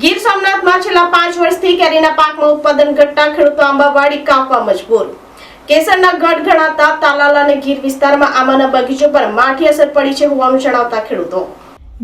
ગીર સોમનાથમાં છેલ્લા પાંચ વર્ષથી કેરીના પાકમાં ઉત્પાદન ઘટતા ખેડૂતો આંબાવાડી કાપવા મજબૂર. કેસરના ગઢ ગણાતા તાલાલા અને ગીર વિસ્તારમાં આંબાના બગીચો પર માઠી અસર પડી છે હોવાનું જણાવતા ખેડૂતો.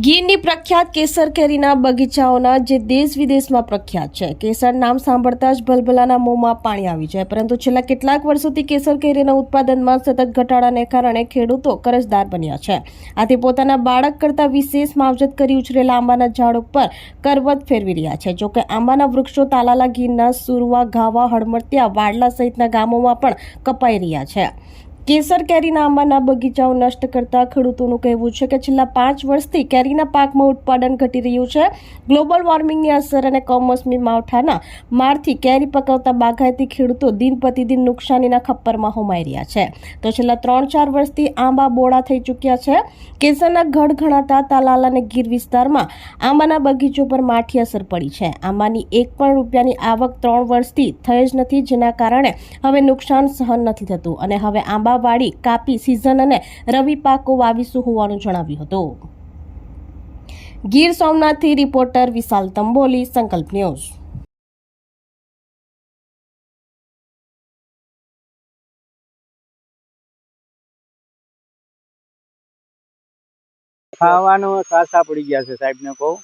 ગીરની પ્રખ્યાત કેસર કેરીના બગીચાઓના જે દેશ વિદેશમાં પ્રખ્યાત છે. કેસર નામ સાંભળતા જ ભલભલાના મોંમાં પાણી આવી જાય. પરંતુ છેલ્લા કેટલાક વર્ષોથી કેસર કેરીના ઉત્પાદનમાં સતત ઘટાડાને કારણે ખેડૂતો કરજદાર બન્યા છે. આથી પોતાના બાળક કરતાં વિશેષ માવજત કરી ઉછરેલા આંબાના ઝાડ ઉપર કરવત ફેરવી રહ્યા છે. જોકે આંબાના વૃક્ષો તાલાલા ગીરના સુરવા ગાવા હળમતિયા વાડલા સહિતના ગામોમાં પણ કપાઈ રહ્યા છે. કેસર કેરીના આંબાના બગીચાઓ નષ્ટ કરતા ખેડૂતોનું કહેવું છે કે છેલ્લા પાંચ વર્ષથી કેરીના પાકમાં ઉત્પાદન ઘટી રહ્યું છે. ગ્લોબલ વોર્મિંગની અસર અને કમોસમી માવઠાના મારથી કેરી પકવતા બાગાયતી ખેડૂતો દિન પ્રતિદિન નુકસાનીના ખપ્પરમાં હોમાઈ રહ્યા છે. તો છેલ્લા ત્રણ ચાર વર્ષથી આંબા બોળા થઈ ચૂક્યા છે. કેસરના ગઢ ઘણાતા તાલાલ અને ગીર વિસ્તારમાં આંબાના બગીચો પર માઠી અસર પડી છે. આંબાની એક પણ રૂપિયાની આવક ત્રણ વર્ષથી થઈ જ નથી, જેના કારણે હવે નુકસાન સહન નથી થતું. અને હવે આંબાવાડી કાપી સિઝન અને રવિ પાકો વાવીશું હોવાનું જણાવ્યું હતું. ગીર સોમનાથથી રિપોર્ટર વિશાલ તંબોલી, સંકલ્પ ન્યૂઝ. ખાવાનું સાસા પડી ગયા છે સાહેબ ને કહું.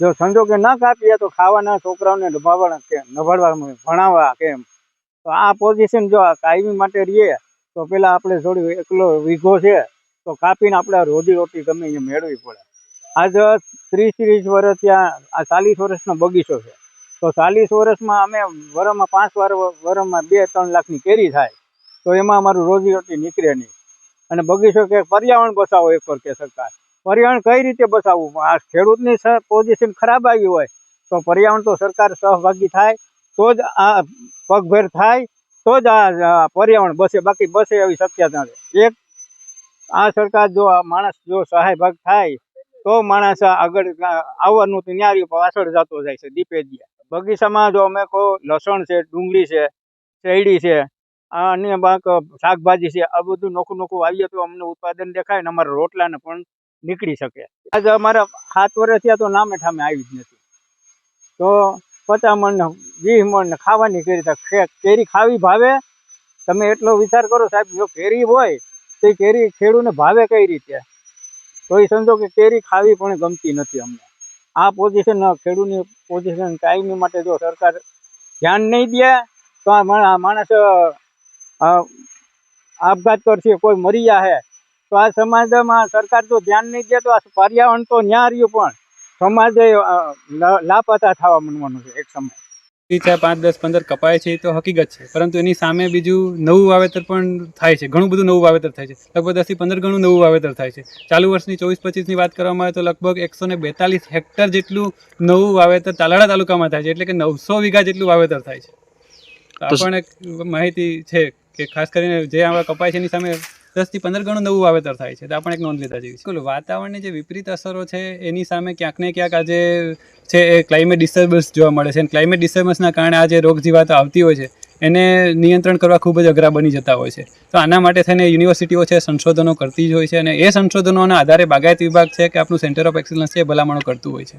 જો સંજોગે ના કાપીએ તો ખાવાના છોકરાઓને નભાવવા કે નભાડવા ભણાવવા કેમ તો આ પોઝિશન જો કાયમી માટે રહીએ તો પેલા આપણે થોડી એકલો વીઘો છે, તો કાપીને આપણે રોજી રોટી ગમે મેળવી પડે. આજ ત્રીસ ત્રીસ વર્ષ ત્યાં, આ ચાલીસ વર્ષનો બગીચો છે. તો ચાલીસ વર્ષમાં અમે વરમાં પાંચ વાર, વરમાં બે, ત્રણ લાખની કેરી થાય, તો એમાં અમારું રોજી રોટી નીકળે નહીં. અને બગીચો કે પર્યાવરણ બચાવો એક પર કે સરકાર. પર્યાવરણ કઈ રીતે બચાવવું? આ ખેડૂતની પોઝિશન ખરાબ આવી હોય, તો પર્યાવરણ તો સરકાર સહભાગી થાય, તો જ આ પગભેર થાય તો જ આ પર્યાવરણ બસે, બાકી બસે એવી શક્યતા નથી એક, આ સરકાર જો આ માણસ જો સહાય ભાગ થાય, તો માણસ આગળ આવવાનું તો ન્યારી પાછળ જતો જાય છે દીપે બગીચામાં જો અમે કહો, લસણ છે, ડુંગળી છે, શેરડી છે આ અન્ય બાક શાકભાજી છે, આ બધું નોખું નોખું આવીએ તો અમને ઉત્પાદન દેખાય ને અમારા રોટલાને પણ નીકળી શકે. આજે અમારા સાત વર્ષ થયા તો નામે ઠામે આવી જ નથી. તો પચાસ મણ ને વીસ મણ ને ખાવાની કેરી તો કેરી ખાવી ભાવે? તમે એટલો વિચાર કરો સાહેબ, જો કેરી હોય તો એ કેરી ખેડૂને ભાવે કઈ રીતે? તો એ સમજો કે કેરી ખાવી પણ ગમતી નથી અમને. આ પોઝિશન ખેડૂતની પોઝિશન કાયમી માટે જો સરકાર ધ્યાન નહીં દે, તો આ માણ- માણસ આપઘાત કરશે, કોઈ મરી જાહે. તો આ સમાજમાં સરકાર જો ધ્યાન નહીં દે, તો આ પર્યાવરણ તો ન્યા રહ્યું પણ. સમાજે લા- લાપતા થવા માંડવાનું છે એક સમય. ચાર પાંચ દસ પંદર કપાય છે એ તો હકીકત છે. પરંતુ એની સામે બીજું નવું વાવેતર પણ થાય છે. ઘણું બધું નવું વાવેતર થાય છે. લગભગ દસથી પંદર ગણું નવું વાવેતર થાય છે. ચાલુ વર્ષની ચોવીસ પચીસની વાત કરવામાં આવે તો લગભગ એકસો ને બેતાલીસ હેક્ટર જેટલું નવું વાવેતર તાલાળા તાલુકામાં થાય છે. એટલે કે નવસો વીઘા જેટલું વાવેતર થાય છે. આ પણ એક માહિતી છે કે ખાસ કરીને જે આવા કપાય છે એની સામે દસથી પંદર ગણું નવું વાવેતર થાય છે. તો આપણે એક નોંધ લીધા જેવી છે. વાતાવરણની જે વિપરીત અસરો છે, એની સામે ક્યાંક ને ક્યાંક આજે છે એ ક્લાઇમેટ ડિસ્ટર્બન્સ જોવા મળે છે. અને ક્લાઇમેટ ડિસ્ટર્બન્સના કારણે આ જે રોગ જીવાતો આવતી હોય છે, એને નિયંત્રણ કરવા ખૂબ જ અઘરા બની જતા હોય છે. તો આના માટે થઈને યુનિવર્સિટીઓ છે, સંશોધનો કરતી જ હોય છે. અને એ સંશોધનોના આધારે બાગાયત વિભાગ છે કે આપણું સેન્ટર ઓફ એક્સલન્સ છે ભલામણો કરતું હોય છે.